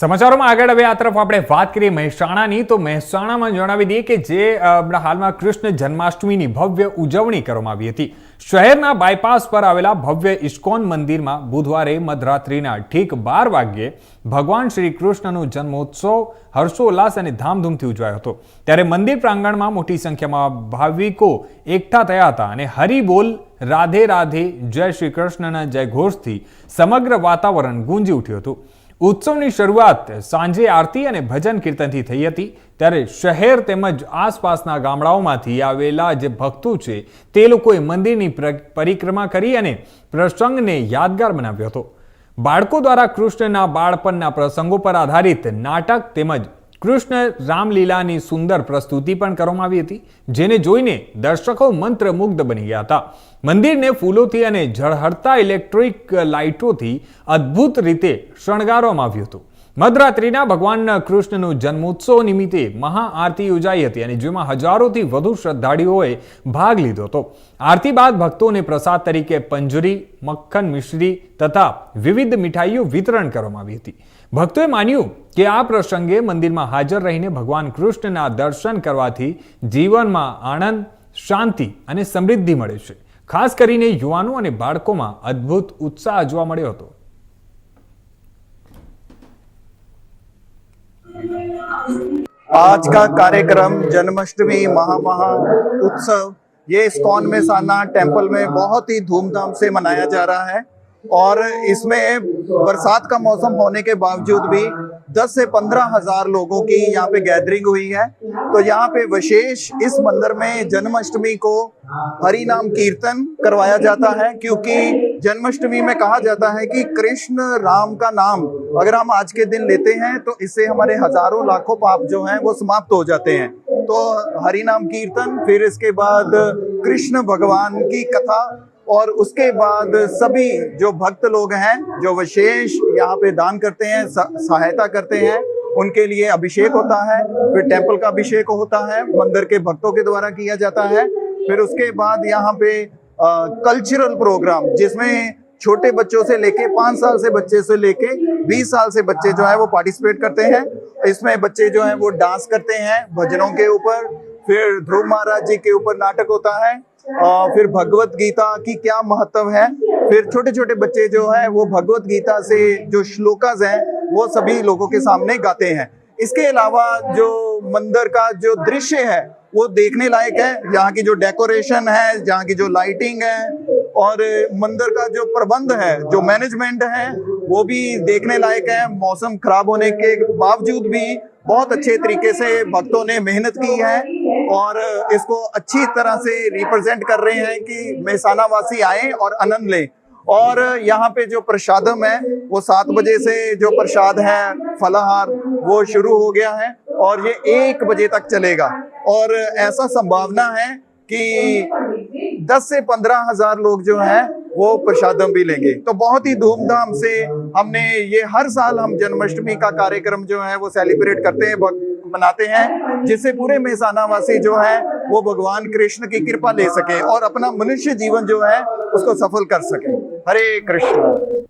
સમાચારોમાં આગળ હવે આ તરફ આપણે વાત કરીએ મહેસાણાની. તો મહેસાણામાં જણાવી દઈએ કે જે હાલમાં કૃષ્ણ જન્માષ્ટમીની ભવ્ય ઉજવણી કરવામાં આવી હતી. શહેરના બાયપાસ પર આવેલા ભવ્ય ઇસ્કોન મંદિરમાં બુધવારે મધરાત્રિના ઠીક બાર વાગ્યે ભગવાન શ્રી કૃષ્ણનો જન્મોત્સવ હર્ષોલ્લાસ અને ધામધૂમથી ઉજવાયો હતો. ત્યારે મંદિર પ્રાંગણમાં મોટી સંખ્યામાં ભાવિકો એકઠા થયા હતા અને હરિબોલ રાધે રાધે, જય શ્રી કૃષ્ણના જય ઘોષથી સમગ્ર વાતાવરણ ગુંજી ઉઠ્યું હતું. ઉત્સવની શરૂઆત સાંજે આરતી અને ભજન કીર્તનથી થઈ હતી. ત્યારે શહેર તેમજ આસપાસના ગામડાઓમાંથી આવેલા જે ભક્તો છે, તે લોકોએ મંદિરની પરિક્રમા કરી અને પ્રસંગને યાદગાર બનાવ્યો હતો. બાળકો દ્વારા કૃષ્ણના બાળપણના પ્રસંગો પર આધારિત નાટક તેમજ કૃષ્ણ રામલીલાની સુંદર પ્રસ્તુતિ પણ કરવામાં આવી હતી, જેને જોઈને દર્શકો મંત્રમુગ્ધ બની ગયા હતા. મંદિરને ફૂલોથી અને ઝળહળતા ઇલેક્ટ્રિક લાઇટોથી અદ્ભુત રીતે શણગારવામાં આવ્યું હતું. મધરાત્રિના ભગવાન કૃષ્ણનું જન્મોત્સવ નિમિત્તે મહાઆરતી યોજાઈ હતી અને જેમાં હજારોથી વધુ શ્રદ્ધાળુઓએ ભાગ લીધો હતો. આરતી બાદ ભક્તોને પ્રસાદ તરીકે પંજરી, મક્ખન મિશ્રી તથા વિવિધ મીઠાઈઓ વિતરણ કરવામાં આવી હતી. ભક્તોએ માન્યું કે આ પ્રસંગે મંદિરમાં હાજર રહીને ભગવાન કૃષ્ણના દર્શન કરવાથી જીવનમાં આનંદ, શાંતિ અને સમૃદ્ધિ મળે છે. ખાસ કરીને યુવાનો અને બાળકોમાં અદ્ભુત ઉત્સાહ જોવા મળ્યો હતો. आज का कार्यक्रम जन्माष्टमी, महामहा, उत्सव, ये स्कॉन में साना टेंपल में बहुत ही धूमधाम से मनाया जा रहा है। और इसमें बरसात का मौसम होने के बावजूद भी 10 से पंद्रह हज़ार लोगों की यहाँ पे गैदरिंग हुई है। तो यहाँ पे विशेष इस मंदिर में जन्माष्टमी को हरि नाम कीर्तन करवाया जाता है, क्योंकि जन्माष्टमी में कहा जाता है कि कृष्ण राम का नाम अगर हम आज के दिन लेते हैं तो इससे हमारे हज़ारों लाखों पाप जो हैं, वो समाप्त हो जाते हैं। तो हरि नाम कीर्तन, फिर इसके बाद कृष्ण भगवान की कथा और उसके बाद सभी जो भक्त लोग हैं, जो विशेष यहाँ पे दान करते हैं सहायता करते हैं, उनके लिए अभिषेक होता है, फिर टेंपल का अभिषेक होता है, मंदिर के भक्तों के द्वारा किया जाता है, फिर उसके बाद यहाँ पे कल्चरल प्रोग्राम जिसमें छोटे बच्चों से लेके पाँच साल से बच्चे से लेके बीस साल से बच्चे जो है वो पार्टिसिपेट करते हैं। इसमें बच्चे जो है वो डांस करते हैं, भजनों के ऊपर, फिर ध्रुव महाराज जी के ऊपर नाटक होता है अ, फिर भगवत गीता की क्या महत्व है? फिर छोटे छोटे बच्चे जो है वो भगवत गीता से जो श्लोकाज हैं वो सभी लोगों के सामने गाते हैं। इसके अलावा जो मंदिर का जो दृश्य है वो देखने लायक है। यहाँ की जो डेकोरेशन है यहाँ की जो लाइटिंग है और मंदिर का जो प्रबंध है जो मैनेजमेंट है वो भी देखने लायक है। मौसम खराब होने के बावजूद भी बहुत अच्छे तरीके से भक्तों ने मेहनत की है। और इसको अच्छी तरह से रिप्रेजेंट कर रहे हैं कि मेहसाना वासी आए और आनंद लें। और यहाँ पे जो प्रसादम है, वो सात बजे से जो प्रसाद है, फलाहार, वो शुरू हो गया है और ये एक बजे तक चलेगा। और ऐसा संभावना है कि 10 से पंद्रह हज़ार लोग जो हैं, वो प्रसादम भी लेंगे। तो बहुत ही धूमधाम से हमने ये हर साल हम जन्माष्टमी का कार्यक्रम जो है, वो सेलिब्रेट करते हैं। मनाते हैं जिससे पूरे मेहसाना वासी जो है वो भगवान कृष्ण की कृपा ले सके और अपना मनुष्य जीवन जो है उसको सफल कर सके। हरे कृष्ण।